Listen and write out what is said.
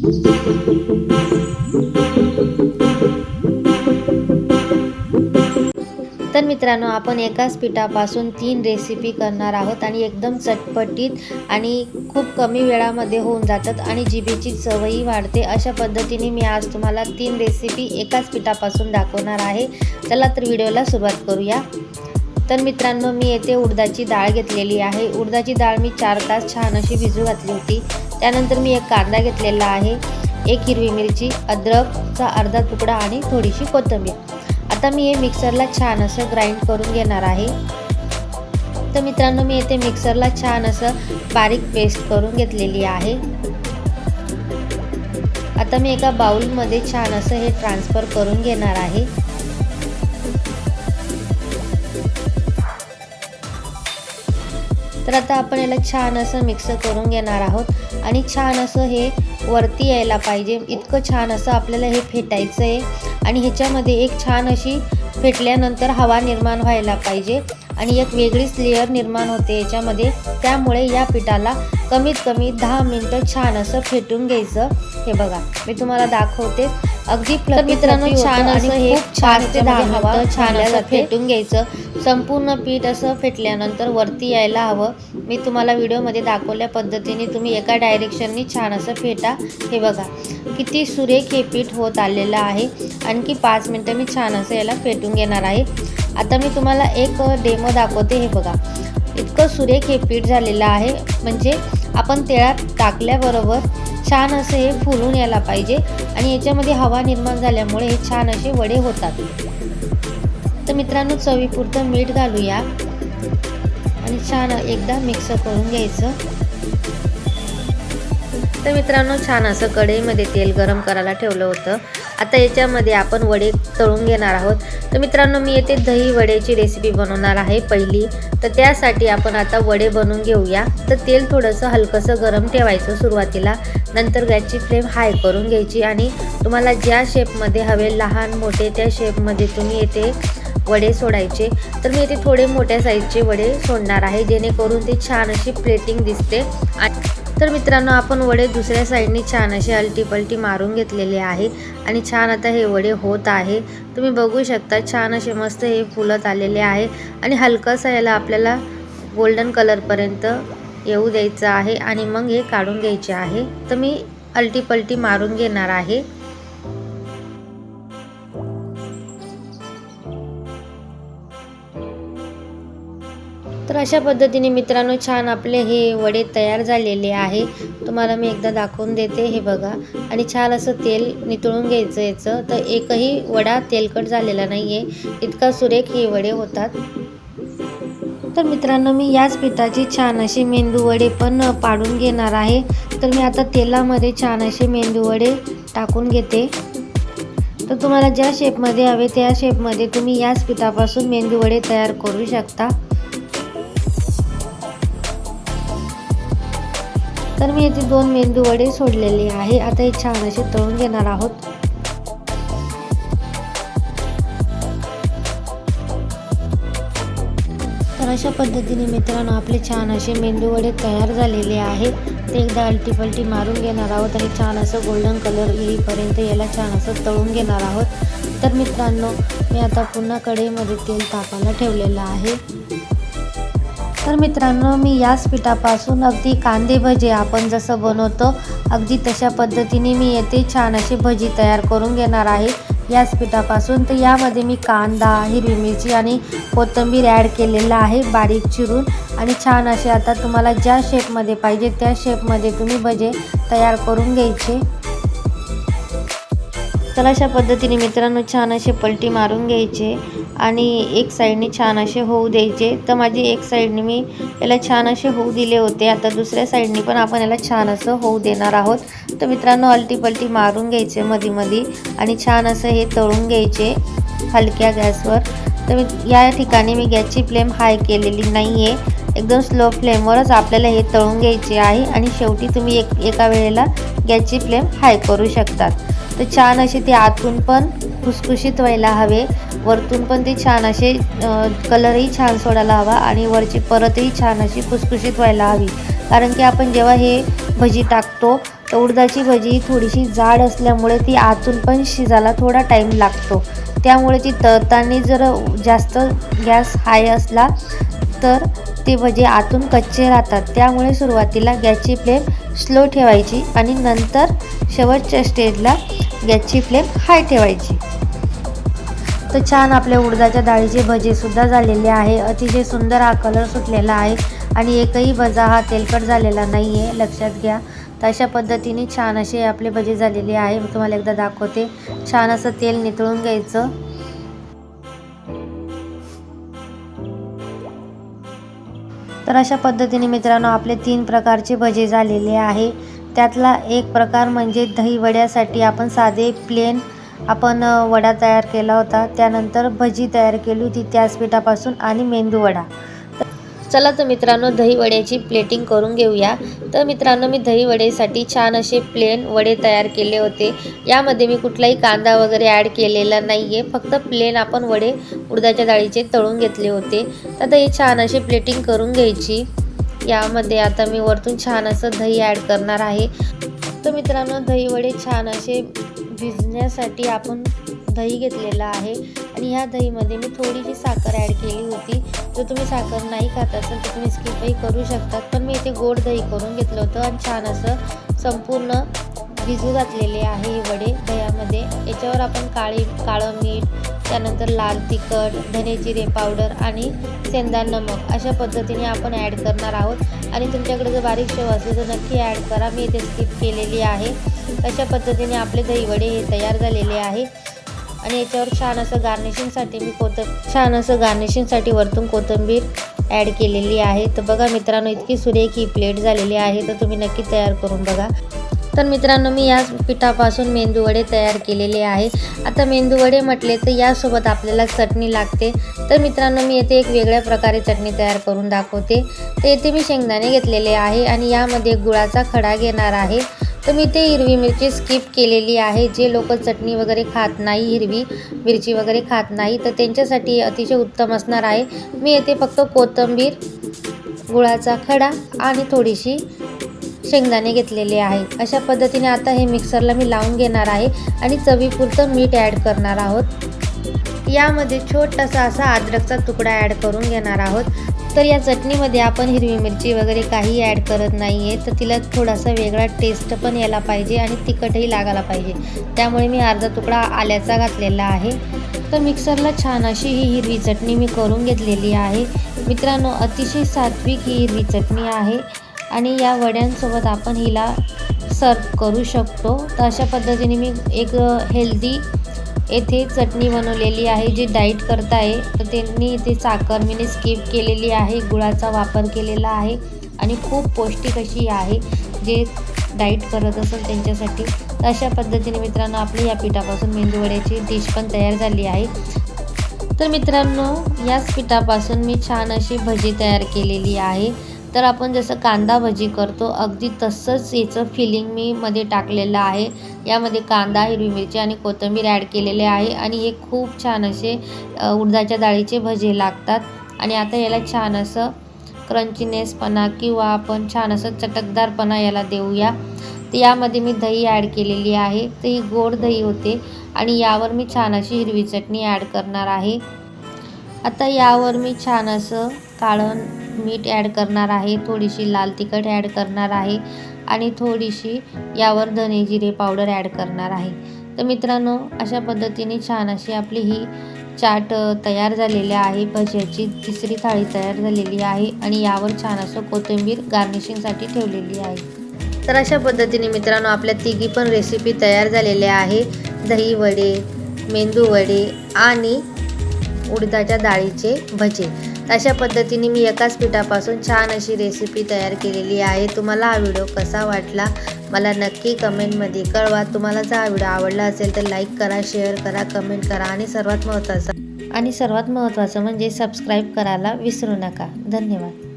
तर मित्रांनो आपण एकाच पिठापासून तीन रेसिपी करणार आहोत आणि एकदम चटपटीत आणि खूप कमी वेळामध्ये होऊन जातात आणि जिभेची चवही वाढते. अशा पद्धतीने मी आज तुम्हाला तीन रेसिपी एकाच पिठापासून दाखवणार आहे. चला तर व्हिडिओला सुरुवात करूया. तर मित्रांनो मी येथे उडदाची डाळ घेतलेली आहे. उडदाची डाळ मी चार तास छान अशी भिजू घातली होती. त्यानंतर मी एक कांदा घेतलेला आहे एक हिरवी मिरची अद्रकचा अर्धा तुकडा आणि थोडीशी कोथिंबीर. आता मी हे मिक्सरला छान असं ग्राइंड करून घेणार आहे. तर मित्रांनो मी येथे मिक्सरला छान असं बारीक पेस्ट करून घेतलेली आहे. आता मी एका बाउलमध्ये छान असं हे ट्रान्सफर करून घेणार आहे. तर आता आपण याला छान असं मिक्स करून घेणार आहोत. आणि छान असं हे वरती यायला पाहिजे. इतकं छान असं आपल्याला हे फेटायचं आहे आणि ह्याच्यामध्ये एक छान अशी फेटल्यानंतर हवा निर्माण व्हायला पाहिजे. आणि एक वेगळीच लेअर निर्माण होते याच्यामध्ये. त्यामुळे या पिठाला कमीत कमी दहा मिनटं छान असं फेटून घ्यायचं. हे बघा मी तुम्हाला दाखवते. अगदी तर मित्रांनो छान असं हे पाच ते दहा हवा छान असं फेटून घ्यायचं. संपूर्ण पीठ असं फेटल्यानंतर वरती यायला हवं. मी तुम्हाला व्हिडिओमध्ये दाखवल्या पद्धतीने तुम्ही एका डायरेक्शननी छान असं फेटा. हे बघा किती सुरेख हे पीठ होत आलेलं आहे. आणखी पाच मिनटं मी छान असं याला फेटून घेणार आहे. आता मी तुम्हाला एक डेमो दाखवते हे बघा. इतकं सुरेख हे पीठ झालेलं आहे. म्हणजे आपण तेळात टाकल्याबरोबर छान असं हे फुलून यायला पाहिजे. आणि याच्यामध्ये हवा निर्माण झाल्यामुळे हे छान असे वडे होतात. तर मित्रांनो चवीपुरतं मीठ घालूया. आणि छान एकदा मिक्स करून घ्यायचं. तर मित्रांनो छान असं कढईमध्ये तेल गरम करायला ठेवलं होतं. आता याच्यामध्ये आपण वडे तळून घेणार आहोत. तर मित्रांनो मी येथे दही वड्याची रेसिपी बनवणार आहे पहिली. तर त्यासाठी आपण आता वडे बनवून घेऊया. तर तेल थोडंसं हलकंसं गरम ठेवायचं सुरुवातीला. नंतर गॅसची फ्लेम हाय करून घ्यायची आणि तुम्हाला ज्या शेपमध्ये हवे लहान मोठे त्या शेपमध्ये तुम्ही येथे वडे सोडायचे. तर मी येथे थोडे मोठ्या साईजचे वडे सोडणार आहे जेणेकरून ते छान अशी प्लेटिंग दिसते. तर मित्रांनो आपण वडे दुसऱ्या साईडनी छान असे अलटीपलटी मारून घेतलेले आहे आणि छान आता हे वडे होत आहे. तुम्ही बघू शकता छान असे मस्त हे फुलत आलेले आहे आणि हलकंसं याला आपल्याला गोल्डन कलरपर्यंत येऊ द्यायचं आहे आणि मग हे काढून घ्यायचे आहे. तर मी अलटीपलटी मारून घेणार आहे. तर अशा पद्धतीने मित्रांनो छान आपले हे वडे तयार झालेले आहे. तुम्हाला मी एकदा दाखवून देते हे बघा. आणि छान असं तेल नितळून घ्यायचं याचं. तर एकही वडा तेलकट झालेला नाही आहे इतका सुरेख हे वडे होतात. तर मित्रांनो मी याच पिठाची छान अशी मेंदू वडे पण पाडून घेणार आहे. तर मी आता तेलामध्ये छान असे मेंदू वडे टाकून घेते. तर तुम्हाला ज्या शेपमध्ये हवे त्या शेपमध्ये तुम्ही याच पिठापासून मेंदू वडे तयार करू शकता. तर मी येथे दोन मेंदू वडे सोडलेले आहे. आता हे छान असे तळून घेणार आहोत. तर अशा पद्धतीने मित्रांनो आपले छान असे मेंदू वडे तयार झालेले आहेत. ते एकदा अलटीपलटी मारून घेणार आहोत आणि छान असं गोल्डन कलर येईपर्यंत याला छान असं तळून घेणार आहोत. तर मित्रांनो मी आता पुन्हा कढईमध्ये तेल तापायला ठेवलेलं आहे. तर मित्रांनो मी याच पिठापासून अगदी कांदे भजे आपण जसं बनवतो अगदी तशा पद्धतीने मी येथे छान अशी भजी तयार करून घेणार आहे. याच पिठापासून तर यामध्ये मी कांदा हिरवी मिरची आणि कोथिंबीर ॲड केलेला आहे बारीक चिरून. आणि छान असे आता तुम्हाला ज्या शेपमध्ये पाहिजे त्या शेपमध्ये तुम्ही भजे तयार करून घ्यायचे. तर अशा पद्धतीने मित्रांनो छान असे पलटी मारून घ्यायचे. आणि एक साईडने छान असे होऊ द्यायचे. तर माझी एक साईडने मी याला छान असे होऊ दिले होते. आता दुसऱ्या साईडने पण आपण याला छान असं होऊ देणार आहोत. तर मित्रांनो अलटीपलटी मारून घ्यायचे मध्ये मध्ये आणि छान असं हे तळून घ्यायचे हलक्या गॅसवर. तर मी या ठिकाणी मी गॅसची फ्लेम हाय केलेली नाही आहे एकदम स्लो फ्लेमवरच आपल्याला हे तळून घ्यायचे आहे आणि शेवटी तुम्ही एक एका वेळेला गॅसची फ्लेम हाय करू शकतात. तर छान असे ते आतून पण खुसखुशीत व्हायला हवे. वरतून पण ते छान असे कलरही छान सोडायला हवा आणि वरची परतही छान अशी खुसखुशीत व्हायला हवी. कारण की आपण जेव्हा हे भजी टाकतो तर उडदाची भजी थोडीशी जाड असल्यामुळे ती आतून पण शिजायला थोडा टाईम लागतो. त्यामुळे ती तळताना जर जास्त गॅस हाय असला तर ते भजे आतून कच्चे राहतात. त्यामुळे सुरुवातीला गॅसची फ्लेम स्लो ठेवायची आणि नंतर शेवटच्या स्टेजला गॅसची फ्लेम हाय ठेवायची. तर छान आपल्या उडदाच्या डाळीचे भजेसुद्धा झालेले आहे. अतिशय सुंदर हा कलर सुटलेला आहे आणि एकही भजा हा तेलकट झालेला नाही आहे लक्षात घ्या. तर अशा पद्धतीने छान असे आपले भजे झालेले आहे. मी तुम्हाला एकदा दाखवते. छान असं तेल नितळून घ्यायचं. तर अशा पद्धतीने मित्रांनो आपले तीन प्रकारचे भजे झालेले आहे. त्यातला एक प्रकार म्हणजे दहीवड्यासाठी आपण साधे प्लेन आपण वडा तयार केला होता. त्यानंतर भजी तयार केली होती. त्याच पिठापासून आणि मेंदू वडा. चला तर मित्रांनो दही वड्याची प्लेटिंग करून घेऊया. तर मित्रांनो मी दही वडेसाठी छान असे प्लेन वडे तयार केले होते. यामध्ये मी कुठलाही कांदा वगैरे ॲड केलेला नाही आहे फक्त प्लेन आपण वडे उडदाच्या डाळीचे तळून घेतले होते. तर आता हे छान अशी प्लेटिंग करून घ्यायची. यामध्ये आता मी वरतून छान असं दही ॲड करणार आहे. तर मित्रांनो दही वडे छान असे भिजण्यासाठी आपण दही घेतलेलं आहे. आणि ह्या दहीमध्ये मी थोडीशी साखर ॲड केली होती. जर तुम्ही साखर नाही खात असाल तर तुम्ही स्किपही करू शकतात पण मी इथे गोड दही करून घेतलं होतं आणि छान असं संपूर्ण भिजू घातलेले आहे हे वडे दह्यामध्ये. याच्यावर आपण काळी काळं मीठ त्यानंतर लाल तिखट धने जिरे पावडर आणि सेंदा नमक अशा पद्धतीने आपण ॲड करणार आहोत. आणि तुमच्याकडे जर बारीक शेव असेल तर नक्की ॲड करा. मी इथे स्किप केलेली आहे. अशा पद्धतीने आपले दही वडे हे तयार झालेले आहे. आणि याच्यावर छान असं गार्निशिंगसाठी मी कोथ छान असं गार्निशिंगसाठी वरतून कोथिंबीर ॲड केलेली आहे. तर बघा मित्रांनो इतकी सुरेख ही प्लेट झालेली आहे. तर तुम्ही नक्की तयार करून बघा. तर मित्रांनो मी याच पिठापासून मेंदूवडे तयार केलेले आहे. आता मेंदूवडे म्हटले तर यासोबत आपल्याला चटणी लागते. तर मित्रांनो मी येथे एक वेगळ्या प्रकारे चटणी तयार करून दाखवते. तर येथे मी शेंगदाणे घेतलेले आहे आणि यामध्ये गुळाचा खडा घेणार आहे. तर मी ते हिरवी मिरची स्किप केलेली आहे. जे लोक चटणी वगैरे खात नाही हिरवी मिरची वगैरे खात नाही तर त्यांच्यासाठी अतिशय उत्तम असणार आहे. मी येथे फक्त कोथिंबीर गुळाचा खडा आणि थोडीशी शेंगदाणे घेतलेले आहे. अशा पद्धतीने आता हे मिक्सरला मी लावून घेणार आहे आणि चवीपुरतं मीठ ॲड करणार आहोत. यामध्ये छोटासा असा अद्रकचा तुकडा ॲड करून घेणार आहोत. तर या चटणीमध्ये आपण हिरवी मिरची वगैरे काही ॲड करत नाही आहे तर तिला थोडासा वेगळा टेस्ट पण यायला पाहिजे आणि तिखटही लागायला पाहिजे. त्यामुळे मी अर्धा तुकडा आल्याचा घातलेला आहे. तर मिक्सरला छान अशी ही हिरवी चटणी मी करून घेतलेली आहे. मित्रांनो अतिशय सात्विक ही हिरवी चटणी आहे. आणि या वड्यांसोबत आपण हिला सर्व करू शकतो. तर अशा पद्धतीने मी एक हेल्दी येथे चटणी बनवलेली आहे जी डाईट करताय तर त्यांनी इथे साखर मीने स्किप केलेली आहे गुळाचा वापर केलेला आहे. आणि खूप पौष्टिक अशी आहे जे डाईट करत असेल त्यांच्यासाठी. तर अशा पद्धतीने मित्रांनो आपली या पिठापासून मेंदूवड्याची डिश पण तयार झाली आहे. तर मित्रांनो याच पिठापासून मी छान अशी भजी तयार केलेली आहे. तर आपण जसं कांदा भजी करतो अगदी तसंच याचं फिलिंग मी मध्ये टाकलेलं आहे. यामध्ये कांदा हिरवी मिरची आणि कोथिंबीर ॲड केलेले आहे आणि हे खूप छान असे उडदाच्या डाळीचे भजे लागतात. आणि आता याला छान असं क्रंचीनेसपणा किंवा आपण छान असं चटकदारपणा याला देऊया. तर यामध्ये मी दही ॲड केलेली आहे. तर ही गोड दही होते आणि यावर मी छान अशी हिरवी चटणी ॲड करणार आहे. आता यावर मी छान असं काळं मीठ ॲड करणार आहे थोडीशी लाल तिखट ॲड करणार आहे आणि थोडीशी यावर धने जिरे पावडर ॲड करणार आहे. तर मित्रांनो अशा पद्धतीने छान अशी आपली ही चाट तयार झालेली आहे. भज्याची तिसरी थाळी तयार झालेली आहे आणि यावर छान असं कोथिंबीर गार्निशिंगसाठी ठेवलेली आहे. तर अशा पद्धतीने मित्रांनो आपल्या तिघी पण रेसिपी तयार झालेल्या आहे. दही वडे मेंदू वडे आणि उडदाच्या डाळीचे भजे. अशा पद्धतीने मी एकाच पिठापासून छान अशी रेसिपी तयार केलेली आहे. तुम्हाला हा व्हिडिओ कसा वाटला? मला नक्की कमेंटमध्ये कळवा. तुम्हाला जर हा व्हिडिओ आवडला असेल तर लाईक करा शेअर करा कमेंट करा आणि सर्वात महत्त्वाचं आणि सर्वात महत्त्वाचं म्हणजे सबस्क्राईब करायला विसरू नका. धन्यवाद.